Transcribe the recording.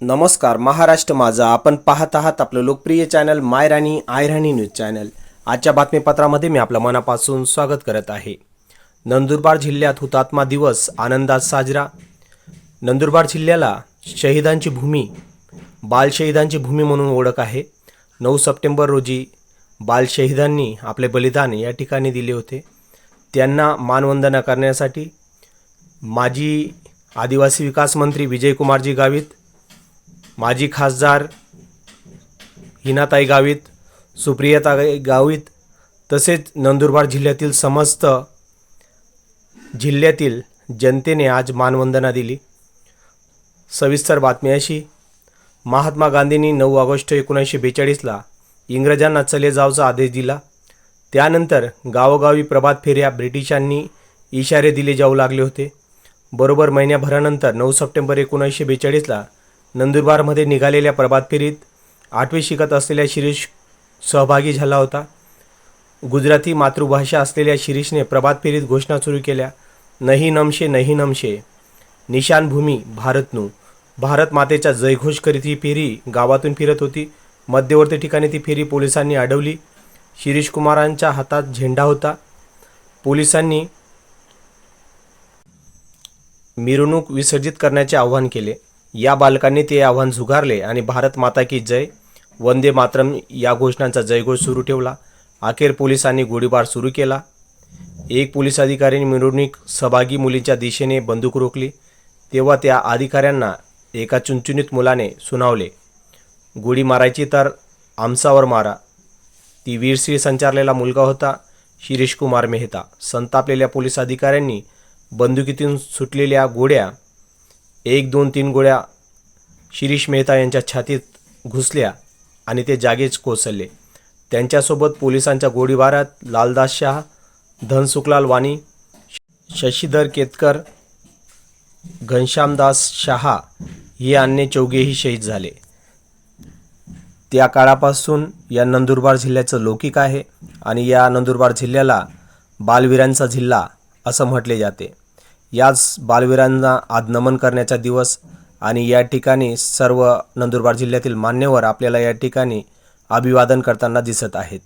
नमस्कार महाराष्ट्र माझा. आपण पाहत आहात आपलं लोकप्रिय channel my Rani I Rani news channel. आजच्या बातमीपत्रामध्ये मी आपलं मनापासून स्वागत करत आहे. नंदुरबार जिल्ह्यात हुतात्मा दिवस आनंदात साजरा. नंदुरबार जिल्ह्याला शहीदांची भूमी बालशहीदांची भूमी म्हणून ओळख आहे. नऊ सप्टेंबर रोजी बालशहीदांनी आपले बलिदान या ठिकाणी दिले होते. त्यांना मानवंदना करण्यासाठी माजी आदिवासी विकास मंत्री विजयकुमारजी गावित माजी खासदार हिनाताई गावित सुप्रियाताई गावित तसेच नंदुरबार जिल्ह्यातील समस्त जिल्ह्यातील जनतेने आज मानवंदना दिली. सविस्तर बातमी अशी महात्मा गांधींनी नऊ ऑगस्ट एकोणीसशे बेचाळीसला इंग्रजांना चले जावचा आदेश दिला. त्यानंतर गावोगावी प्रभात फेऱ्या ब्रिटिशांनी इशारे दिले जाऊ लागले होते. बरोबर महिन्याभरानंतर नऊ सप्टेंबर एकोणीसशे बेचाळीसला नंदुरबारमध्ये निघालेल्या प्रभात फेरीत आठवी शिकत असलेल्या शिरीष सहभागी झाला होता. गुजराती मातृभाषा असलेल्या शिरीषने प्रभात फेरीत घोषणा सुरू केल्या. नहीं नमशे नहीं नमशे. निशानभूमी भारतनू. भारत मातेचा जयघोष करीत ही फेरी गावातून फिरत होती. मध्यवर्ती ठिकाणी ती फेरी पोलिसांनी अडवली. शिरीष कुमारांच्या हातात झेंडा होता. पोलिसांनी मिरवणूक विसर्जित करण्याचे आवाहन केले. या बालकांनी ते आव्हान झुगारले आणि भारत माता की जय वंदे मातरम या घोषणांचा जयघोष सुरू ठेवला. अखेर पोलिसांनी गोळीबार सुरू केला. एक पोलीस अधिकाऱ्याने मिरवणूक सहभागी मुलींच्या दिशेने बंदूक रोखली. तेव्हा त्या अधिकाऱ्यांना एका चुनचुनीत मुलाने सुनावले. गोळी मारायची तर आमसावर मारा. ती वीरश्री संचारलेला मुलगा होता शिरीष कुमार मेहता. संतापलेल्या पोलीस अधिकाऱ्यांनी बंदुकीतून सुटलेल्या गोळ्या एक दोन तीन गोळ्या शिरीष मेहता यांच्या छातीत घुसल्या आणि ते जागेच कोसळले. त्यांच्यासोबत पोलिसांच्या गोळीबारात लालदास शाह धनसुखलाल वाणी शशीधर केतकर घनश्यामदास शहा हे अन्य चौघेही शहीद झाले. त्या काळापासून या नंदुरबार जिल्ह्याचं लौकिक आहे आणि या नंदुरबार जिल्ह्याला बालवीरांचा जिल्हा असं म्हटले जाते. याच बालवीरांना आज नमन करण्याचा दिवस आणि या ठिकाणी सर्व नंदुरबार जिल्ह्यातील मान्यवर आपल्याला या ठिकाणी अभिवादन करताना दिसत आहेत.